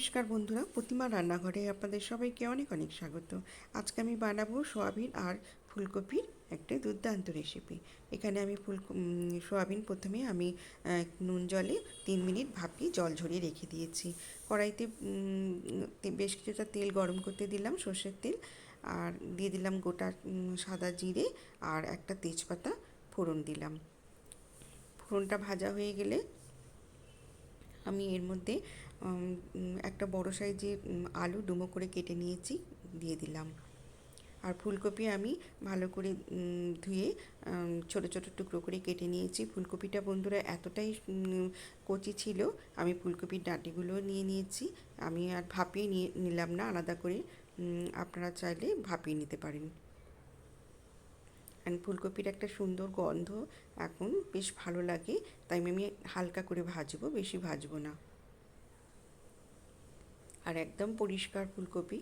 নমস্কার বন্ধুরা, প্রতিমা রান্নাঘরে আপনাদের সবাইকে অনেক অনেক স্বাগত। আজকে আমি বানাবো সোয়াবিন আর ফুলকপির একটা দুর্দান্ত রেসিপি এখানে আমি ফুল সোয়াবিন প্রথমে আমি নুন জলে তিন মিনিট ভাপিয়ে জল ঝরিয়ে রেখে দিয়েছি। কড়াইতে বেশ কিছুটা তেল গরম করতে দিলাম সর্ষের তেল, আর দিয়ে দিলাম গোটা সাদা জিরে আর একটা তেজপাতা ফোড়ন দিলাম। ফোড়নটা ভাজা হয়ে গেলে আমি এর মধ্যে একটা বড় সাইজের আলু ডুমো করে কেটে নিয়েছি, দিয়ে দিলাম। আর ফুলকপি আমি ভালো করে ধুয়ে ছোট ছোট টুকরো করে কেটে নিয়েছি। ফুলকপিটা বন্ধুরা এতটাই কচি ছিল, আমি ফুলকপির ডাঁটিগুলো নিয়ে নিয়েছি। আমি আর ভাপিয়ে নিয়ে নিলাম না, আলাদা করে আপনারা চাইলে ভাপিয়ে নিতে পারেন। অ্যান্ড ফুলকপির একটা সুন্দর গন্ধ এখন বেশ ভালো লাগে। তাই আমি হালকা করে ভাজবো, বেশি ভাজবো না। আর একদম পরিষ্কার ফুলকপি।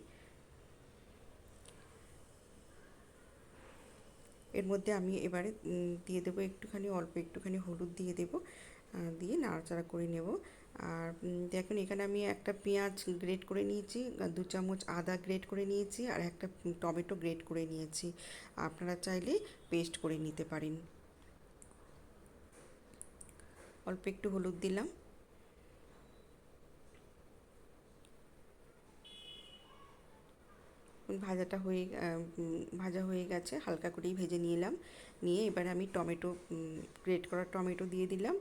এর মধ্যে আমি এবারে দিয়ে দেবো একটুখানি, অল্প একটুখানি হলুদ দিয়ে দেবো। দিয়ে নাড়াচাড়া করে নেব। আর দেখুন, এখানে আমি একটা পেঁয়াজ গ্রেট করে নিয়েছি দু চামচ আদা গ্রেট করে নিয়েছি আর একটা টমেটো গ্রেট করে নিয়েছি। আপনারা চাইলে পেস্ট করে নিতে পারেন। অল্প একটু হলুদ দিলাম। ভাজাটা হয়ে ভাজা হয়ে গেছে, হালকা করেই ভেজে নিলাম। নিয়ে এবার আমি টমেটো গ্রেট করা টমেটো দিয়ে দিলাম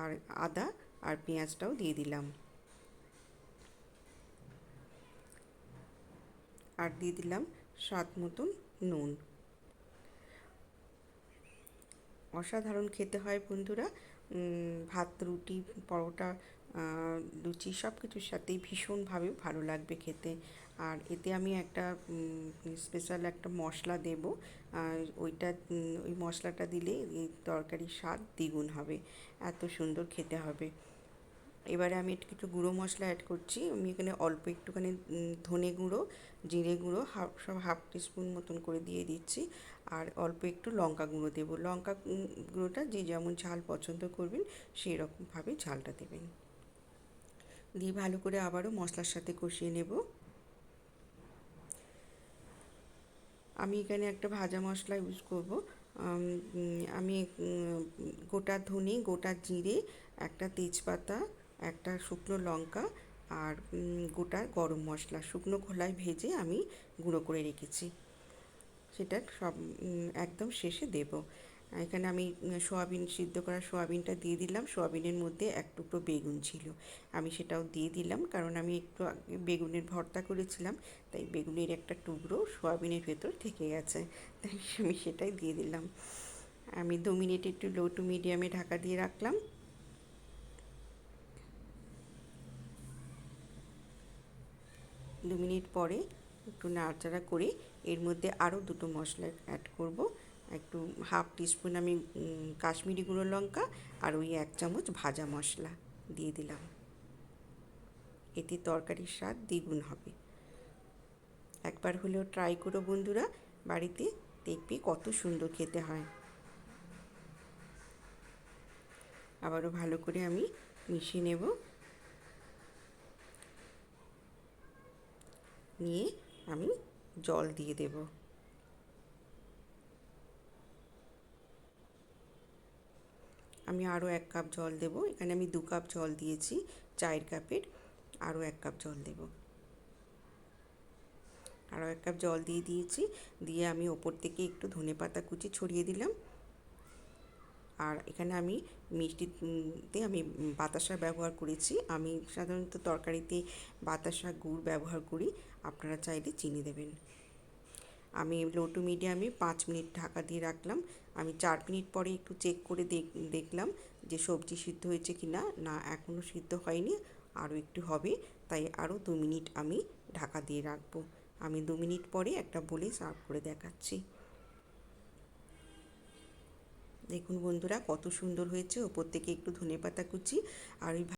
আর আদা আর পেঁয়াজটাও দিয়ে দিলাম। আর দিয়ে দিলাম স্বাদ মতন নুন। অসাধারণ খেতে হয় বন্ধুরা। ভাত, রুটি, পরোটা লুচি সব কিছুর সাথেই ভীষণভাবে ভালো লাগবে খেতে। আর এতে আমি একটা স্পেশাল একটা মশলা দেব। ওইটা ওই মশলাটা দিলে তরকারির স্বাদ দ্বিগুণ হবে। এত সুন্দর খেতে হবে। এবারে আমি একটু কিছু গুঁড়ো মশলা অ্যাড করছি। আমি এখানে অল্প একটুখানি ধনে গুঁড়ো, জিরে গুঁড়ো, হাফ, সব হাফ টিস্পুন মতন করে দিয়ে দিচ্ছি। আর অল্প একটু লঙ্কা গুঁড়ো দেবো। লঙ্কা গুঁড়োটা যে যেমন ঝাল পছন্দ করবেন সেই রকমভাবে ঝালটা দেবেন। দিয়ে ভালো করে আবারও মশলার সাথে কষিয়ে নেব। আমি এখানে একটা ভাজা মশলা ইউজ করব। আমি গোটা ধনে, গোটা জিরে, একটা তেজপাতা একটা শুকনো লঙ্কা আর গোটা গরম মশলা, শুকনো খোলায় ভেজে আমি গুঁড়ো করে রেখেছি। সেটা সব একদম শেষে দেব। এখানে আমি সোয়াবিন, সিদ্ধ করা সোয়াবিনটা দিয়ে দিলাম। সোয়াবিনের মধ্যে এক টুকরো বেগুন ছিল। আমি সেটাও দিয়ে দিলাম কারণ আমি একটু বেগুনের ভর্তা করেছিলাম, তাই বেগুনের একটা টুকরো সোয়াবিনের ভেতর থেকে গেছে, তাই আমি সেটাই দিয়ে দিলাম। আমি দু মিনিট একটু লো টু মিডিয়ামে ঢাকা দিয়ে রাখলাম। দু মিনিট পরে একটু নাড়াচাড়া করে এর মধ্যে আরও দুটো মশলা অ্যাড করব। একটু হাফ টিস্পুন আমি কাশ্মীরি গুঁড়ো লঙ্কা আর ওই এক চামচ ভাজা মশলা দিয়ে দিলাম। এতে তরকারির স্বাদ দ্বিগুণ হবে। একবার হলেও ট্রাই করো বন্ধুরা, বাড়িতে দেখবে কত সুন্দর খেতে হয়। আবারও ভালো করে আমি মিশিয়ে নেব। নিয়ে আমি জল দিয়ে দেব। আমি আরও এক কাপ জল দেব। এখানে আমি দু কাপ জল দিয়েছি, চায়ের কাপের। আরও এক কাপ জল দেব। আরও এক কাপ জল দিয়ে দিয়েছি। দিয়ে আমি ওপর থেকে একটু ধনে পাতা কুচি ছড়িয়ে দিলাম। আর এখানে আমি মিষ্টিতে আমি বাতাসা ব্যবহার করেছি। আমি সাধারণত তরকারিতে বাতাসা গুড় ব্যবহার করি। আপনারা চাইলে চিনি দেবেন। আমি লো টু মিডিয়ামে পাঁচ মিনিট ঢাকা দিয়ে রাখলাম। আমি চার মিনিট পরে একটু চেক করে দেখলাম যে সবজি সিদ্ধ হয়েছে কি না না এখনও সিদ্ধ হয়নি, আরও একটু হবে। তাই আরও দু মিনিট আমি ঢাকা দিয়ে রাখব। আমি দু মিনিট পরে একটা বলে সার্ভ করে দেখাচ্ছি। দেখুন বন্ধুরা কত সুন্দর হয়েছে। ওপর থেকে একটু ধনে পাতা কুচি আর ওই